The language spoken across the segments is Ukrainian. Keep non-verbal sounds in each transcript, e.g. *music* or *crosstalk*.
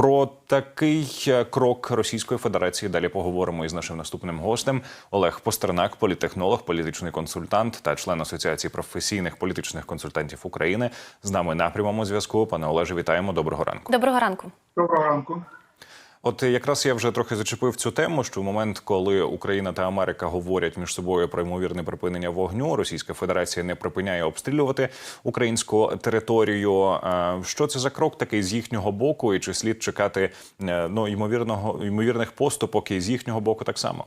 Про такий е, крок Російської Федерації далі поговоримо із нашим наступним гостем Олег Постернак, політехнолог, політичний консультант та член Асоціації професійних політичних консультантів України. З нами на прямому зв'язку. Пане Олеже, вітаємо. Доброго ранку. Доброго ранку. Доброго ранку. От якраз я вже трохи зачепив цю тему, що в момент, коли Україна та Америка говорять між собою про ймовірне припинення вогню, Російська Федерація не припиняє обстрілювати українську територію. Е, Що це за крок такий з їхнього боку, і чи слід чекати е, ну ймовірного ймовірних поступок і з їхнього боку так само?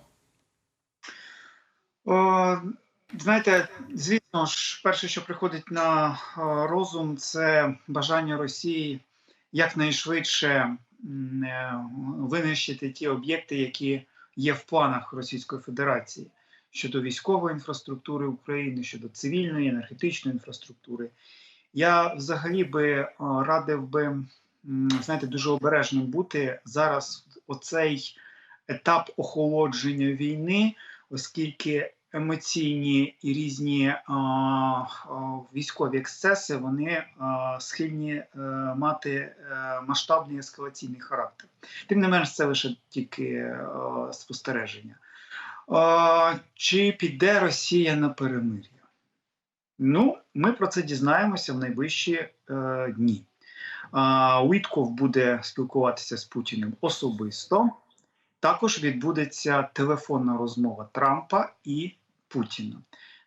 О, знаєте, звісно ж, перше, що приходить на е, розум, це бажання Росії якнайшвидше е, винищити ті об'єкти, які є в планах Російської Федерації щодо військової інфраструктури України, щодо цивільної, енергетичної інфраструктури. Я взагалі би е, радив би знаєте, дуже обережним бути зараз оцей етап охолодження війни, оскільки емоційні і різні а, а, військові ексцеси вони а, схильні е, мати е, масштабний ескалаційний характер. Тим не менш, це лише тільки е, спостереження. Чи піде Росія на перемир'я? Ну, ми про це дізнаємося в найближчі е, дні. А, Уітков буде спілкуватися з Путіним особисто. Також відбудеться телефонна розмова Трампа і Путіна.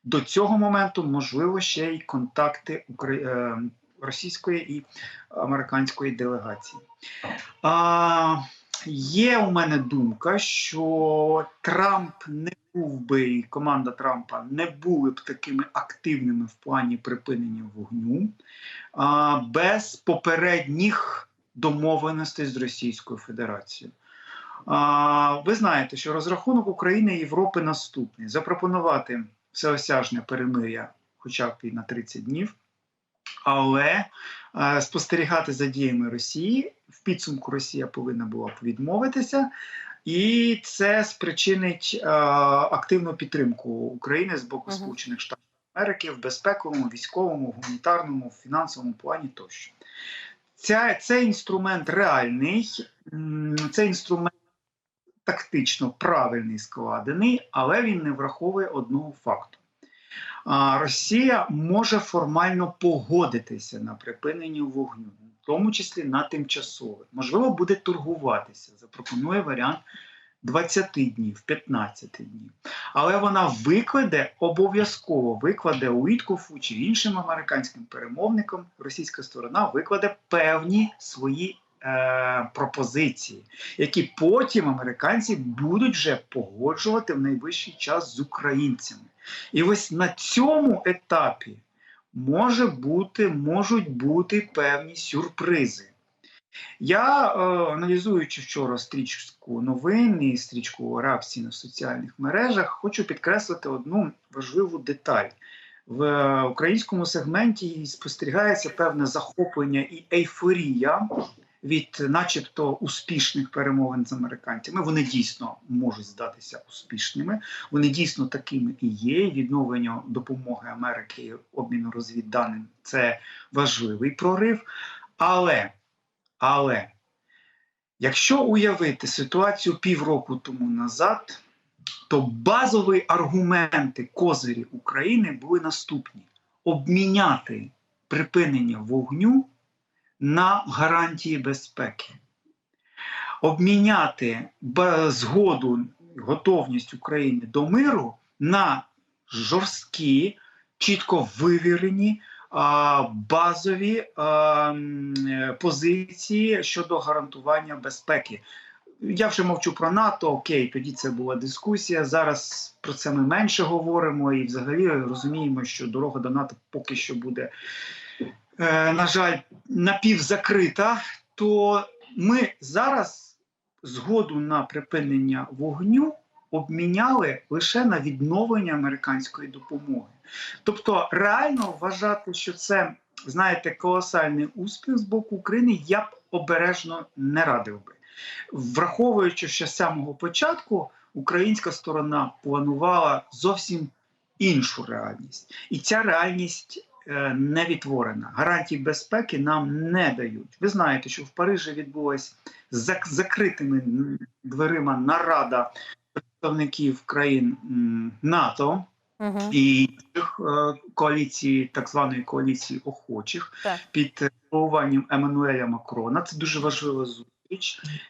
До цього моменту можливо ще й контакти е, російської і американської делегації. А, є у мене думка, що Трамп не був би і команда Трампа не були б такими активними в плані припинення вогню а, без попередніх домовленостей з Російською Федерацією. Ви знаєте, що розрахунок України і Європи наступний: запропонувати всеосяжне перемир'я, хоча б і на 30 днів, але е, спостерігати за діями Росії в підсумку Росія повинна була б відмовитися, і це спричинить е, активну підтримку України з боку Сполучених Штатів Америки в безпековому, військовому, гуманітарному, фінансовому плані тощо. Ця, цей інструмент реальний, цей інструмент тактично правильний складений, але він не враховує одного факту. Росія може формально погодитися на припинення вогню, в тому числі на тимчасове. Можливо, буде торгуватися, запропонує варіант 20 днів, 15 днів. Але вона викладе обов'язково викладе Уіткофу чи іншим американським перемовникам, російська сторона викладе певні свої е, пропозиції, які потім американці будуть вже погоджувати в найближчий час з українцями. І ось на цьому етапі може бути, можуть бути певні сюрпризи. Я, е, аналізуючи вчора стрічку новин і стрічку реакції на соціальних мережах, хочу підкреслити одну важливу деталь. В українському сегменті спостерігається певне захоплення і ейфорія від, начебто, успішних перемовин з американцями. Вони дійсно можуть здатися успішними. Вони дійсно такими і є. Відновлення допомоги Америки обміну розвідданим це важливий прорив. Але, але якщо уявити ситуацію півроку тому назад, то базові аргументи козирі України були наступні: обміняти припинення вогню на гарантії безпеки, обміняти згоду, готовність України до миру на жорсткі, чітко вивірені. Базові позиції щодо гарантування безпеки. Я вже мовчу про НАТО. Окей, тоді це була дискусія. Зараз про це ми менше говоримо і взагалі розуміємо, що дорога до НАТО поки що буде, на жаль, напівзакрита. То ми зараз згоду на припинення вогню обміняли лише на відновлення американської допомоги. Тобто, реально вважати, що це знаєте колосальний успіх з боку України, я б обережно не радив би. Враховуючи, що з самого початку українська сторона планувала зовсім іншу реальність, і ця реальність е, не відтворена. Гарантій безпеки нам не дають. Ви знаєте, що в Парижі відбулася з закритими дверима нарада представників країн НАТО Угу. і е, коаліції, так званої коаліції охочих Так. під головуванням Еммануеля Макрона. Це дуже важлива зустріч.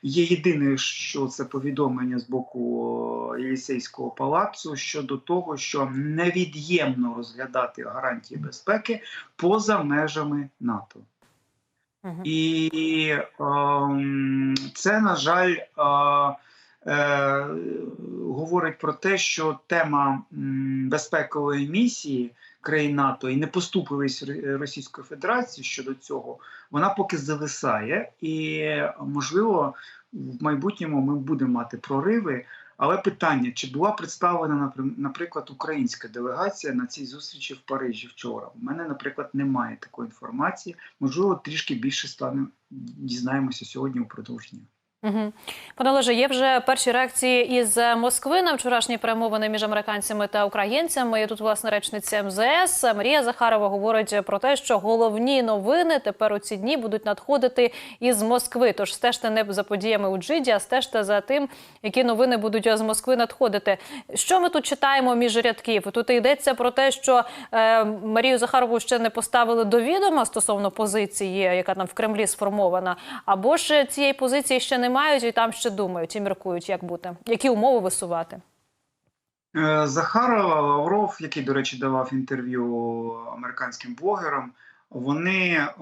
Є єдине, що це повідомлення з боку е, Єлісейського палацу щодо того, що невід'ємно розглядати гарантії безпеки поза межами НАТО. Угу. І ем, це, на жаль, е, е, говорить про те, що тема м, безпекової місії країн НАТО і непоступливість Р- Російської Федерації щодо цього, вона поки зависає, і можливо, в майбутньому ми будемо мати прориви. Але питання: чи була представлена, напри- наприклад, українська делегація на цій зустрічі в Парижі вчора? У мене, наприклад, немає такої інформації. Можливо, трішки більше стане дізнаємося сьогодні у продовженні. Пане Олеже, є вже перші реакції із Москви на вчорашні перемовини між американцями та українцями. І тут власне речниця МЗС Марія Захарова говорить про те, що головні новини тепер у ці дні будуть надходити із Москви. Тож стежте не за подіями у Джиді, а стежте за тим, які новини будуть з Москви надходити. Що ми тут читаємо між рядків? Тут йдеться про те, що е, Марію Захарову ще не поставили до відома стосовно позиції, яка там в Кремлі сформована, або ж цієї позиції ще не мають і там ще думають і міркують, як бути, які умови висувати. Е, Захарова, Лавров, який, до речі, давав інтерв'ю американським блогерам, вони е,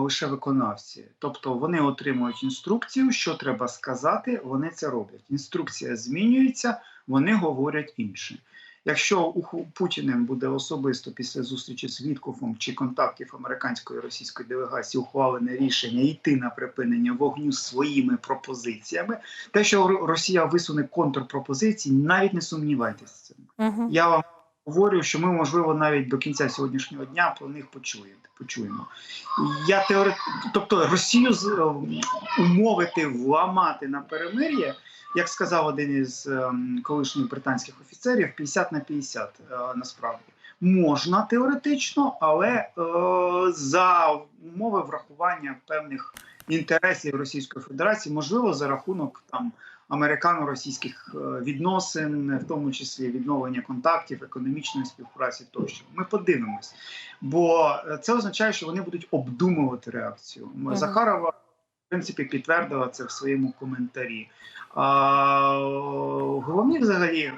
лише виконавці. Тобто вони отримують інструкцію, що треба сказати, вони це роблять. Інструкція змінюється, вони говорять інше. Якщо у Путіним буде особисто після зустрічі з Віткофом чи контактів американської і російської делегації ухвалене рішення йти на припинення вогню своїми пропозиціями, те, що Росія висуне контрпропозиції, навіть не сумнівайтеся. Угу. Я вам говорю, що ми, можливо, навіть до кінця сьогоднішнього дня про них почуємо. Почуємо. Я теори... Тобто Росію з- ем, умовити, вламати на перемир'я, як сказав один із ем, колишніх британських офіцерів, 50 на 50 е, насправді. Можна теоретично, але е, за умови врахування певних інтересів Російської Федерації, можливо, за рахунок там американо-російських е, відносин, в тому числі відновлення контактів, економічної співпраці тощо. Ми подивимось, бо е, це означає, що вони будуть обдумувати реакцію. Мгм. Захарова. В принципі, підтвердила це в своєму коментарі. А, головні, взагалі,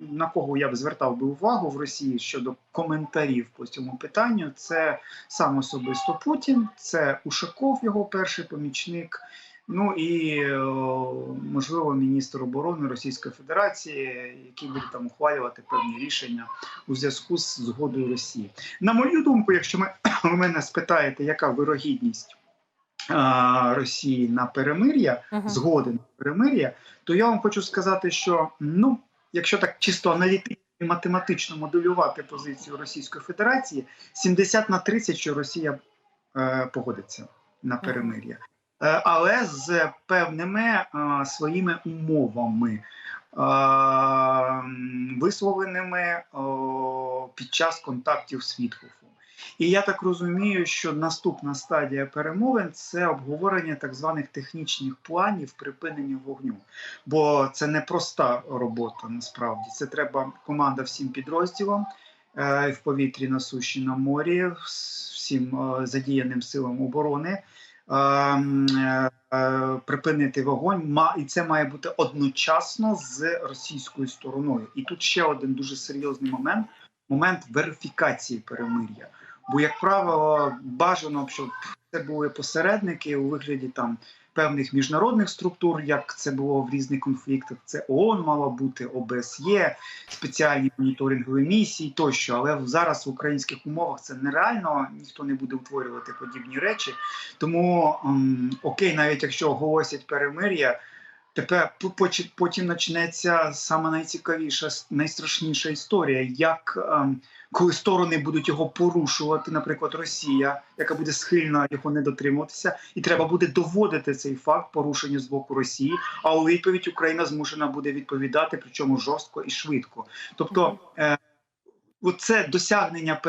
на кого я б звертав би увагу в Росії щодо коментарів по цьому питанню, це сам особисто Путін, це Ушаков, його перший помічник. Ну і е, можливо міністр оборони Російської Федерації, який буде там ухвалювати певні рішення у зв'язку з згодою Росії. На мою думку, якщо ми *coughs* ви мене спитаєте, яка вирогідність а, Росії на перемир'я, Угу. згоди на перемир'я, то я вам хочу сказати, що ну, якщо так чисто аналітично і математично моделювати позицію Російської Федерації, 70 на 30, що Росія е, погодиться на перемир'я. Е, але з певними е, своїми умовами, е, висловленими під час контактів з Вітхофом. І я так розумію, що наступна стадія перемовин це обговорення так званих технічних планів припинення вогню. Бо це не проста робота насправді. Це треба команда всім підрозділам в повітрі на суші на морі, всім задіяним силам оборони. Е, е, Припинити вогонь, і це має бути одночасно з російською стороною. І тут ще один дуже серйозний момент: момент верифікації перемир'я. Бо, як правило, бажано, щоб це були посередники у вигляді там певних міжнародних структур, як це було в різних конфліктах. Це ООН мала бути, ОБСЄ, спеціальні моніторингові місії тощо. Але зараз в українських умовах це нереально, ніхто не буде утворювати подібні речі. Тому ем, окей, навіть якщо оголосять перемир'я. Тепер по- потім почнеться саме найцікавіша, найстрашніша історія, як ем, коли сторони будуть його порушувати, наприклад, Росія, яка буде схильна його не дотримуватися, і треба буде доводити цей факт порушення з боку Росії. А у відповідь Україна змушена буде відповідати, причому жорстко і швидко. Тобто, Оце досягнення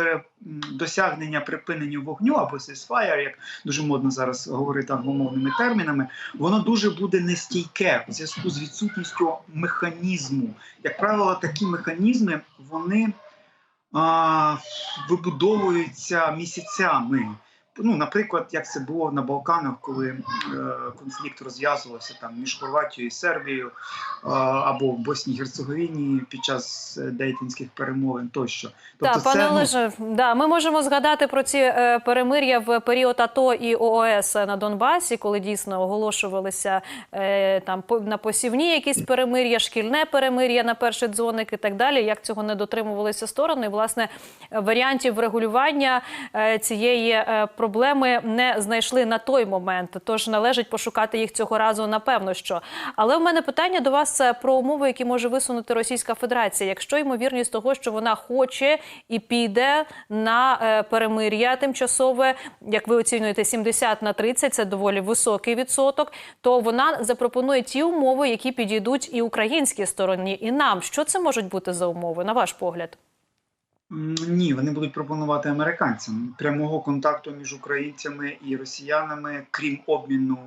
досягнення припинення вогню або ceasefire, як дуже модно зараз говорити англомовними термінами, воно дуже буде нестійке в зв'язку з відсутністю механізму. Як правило, такі механізми вони а, вибудовуються місяцями. Ну, наприклад, як це було на Балканах, коли е, конфлікт розв'язувався там між Хорватією і Сербією, е, або в Босній Герцеговіні під час е, дейтинських перемовин тощо. Так, Тобто пане це, ну, Олеже, да, ми можемо згадати про ці е, перемир'я в період АТО і ООС на Донбасі, коли дійсно оголошувалися е, там по- на посівні якісь перемир'я, шкільне перемир'я на перший дзвоник і так далі. Як цього не дотримувалися сторони, власне, варіантів врегулювання е, цієї е, проблеми не знайшли на той момент. Тож належить пошукати їх цього разу, напевно, що. Але в мене питання до вас е, про умови, які може висунути Російська Федерація. Якщо ймовірність того, що вона хоче і піде на е, перемир'я тимчасове, як ви оцінюєте, 70 на 30, це доволі високий відсоток. То вона запропонує ті умови, які підійдуть і українській стороні, і нам. Що це можуть бути за умови, на ваш погляд? Ні, вони будуть пропонувати американцям прямого контакту між українцями і росіянами, крім обміну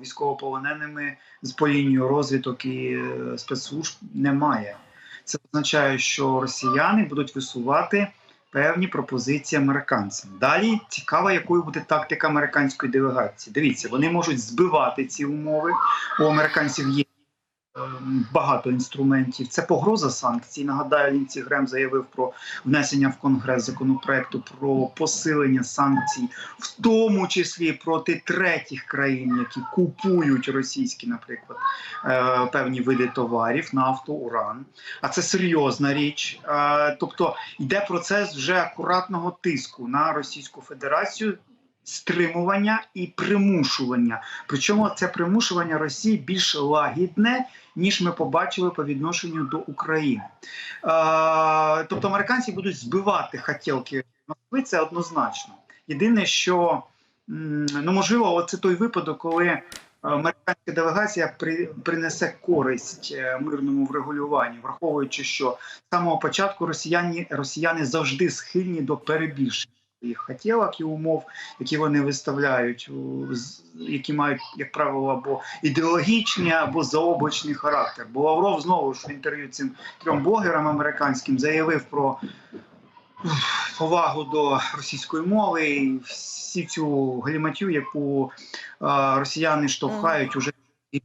військовополоненими з по лінію розвиток і е, спецслужб немає. Це означає, що росіяни будуть висувати певні пропозиції американцям. Далі цікаво, якою буде тактика американської делегації. Дивіться, вони можуть збивати ці умови. У американців є багато інструментів. Це погроза санкцій. Нагадаю, Лінці Грем заявив про внесення в конгрес законопроекту про посилення санкцій, в тому числі проти третіх країн, які купують російські, наприклад, е, певні види товарів, нафту, уран. А це серйозна річ. Е, Тобто йде процес вже акуратного тиску на Російську Федерацію. Стримування і примушування. Причому це примушування Росії більш лагідне, ніж ми побачили по відношенню до України. Е, тобто американці будуть збивати хотілки Москви, це однозначно. Єдине, що ну можливо, оце той випадок, коли американська делегація при, принесе користь е, мирному врегулюванню, враховуючи, що з самого початку росіяни, росіяни завжди схильні до перебільшення своїх хотілок і умов, які вони виставляють, які мають, як правило, або ідеологічний, або заоблачний характер. Бо Лавров знову ж в інтерв'ю цим трьом блогерам американським заявив про повагу до російської мови і всі цю галіматю, яку росіяни штовхають уже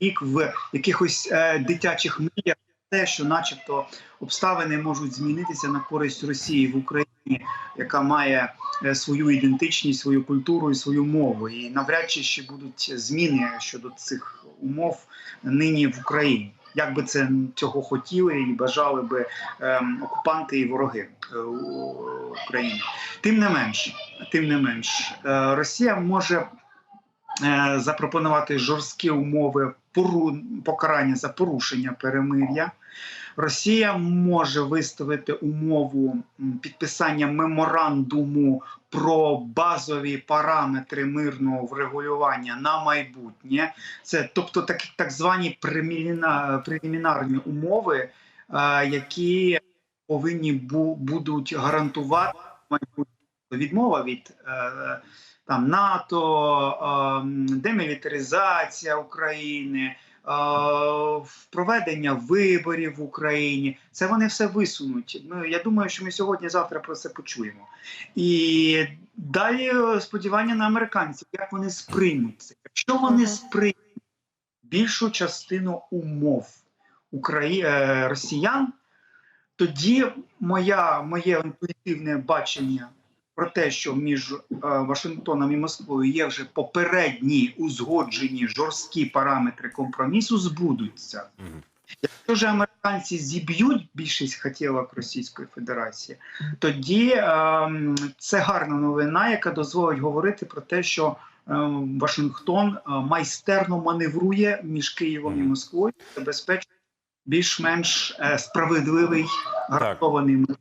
рік в якихось е, дитячих мріях, те, що, начебто, обставини можуть змінитися на користь Росії в Україні, яка має е, свою ідентичність, свою культуру і свою мову. І навряд чи ще будуть зміни щодо цих умов нині в Україні. Як би це цього хотіли і бажали би ем, окупанти і вороги е, України. Тим не менш, тим не менш, е, Росія може запропонувати жорсткі умови покарання за порушення перемир'я. Росія може виставити умову підписання меморандуму про базові параметри мирного врегулювання на майбутнє. Це тобто так, так звані прелімінарні умови, е, які повинні бу- будуть гарантувати майбутнє відмова від е, там НАТО, демілітаризація України. Проведення виборів в Україні це вони все висунуть. Ну я думаю, що ми сьогодні-завтра про це почуємо. І далі е, сподівання на американців, як вони сприймуть це. Якщо вони сприймуть більшу частину умов Украї... е, росіян, тоді моя, моє інтуїтивне бачення про те, що між е, Вашингтоном і Москвою є вже попередні узгоджені жорсткі параметри компромісу, збудуться. Якщо ж американці зіб'ють більшість хотілок Російської Федерації, тоді ем, це гарна новина, яка дозволить говорити про те, що ем, Вашингтон е, майстерно маневрує між Києвом і Москвою, забезпечує більш-менш е, справедливий гарантований мир.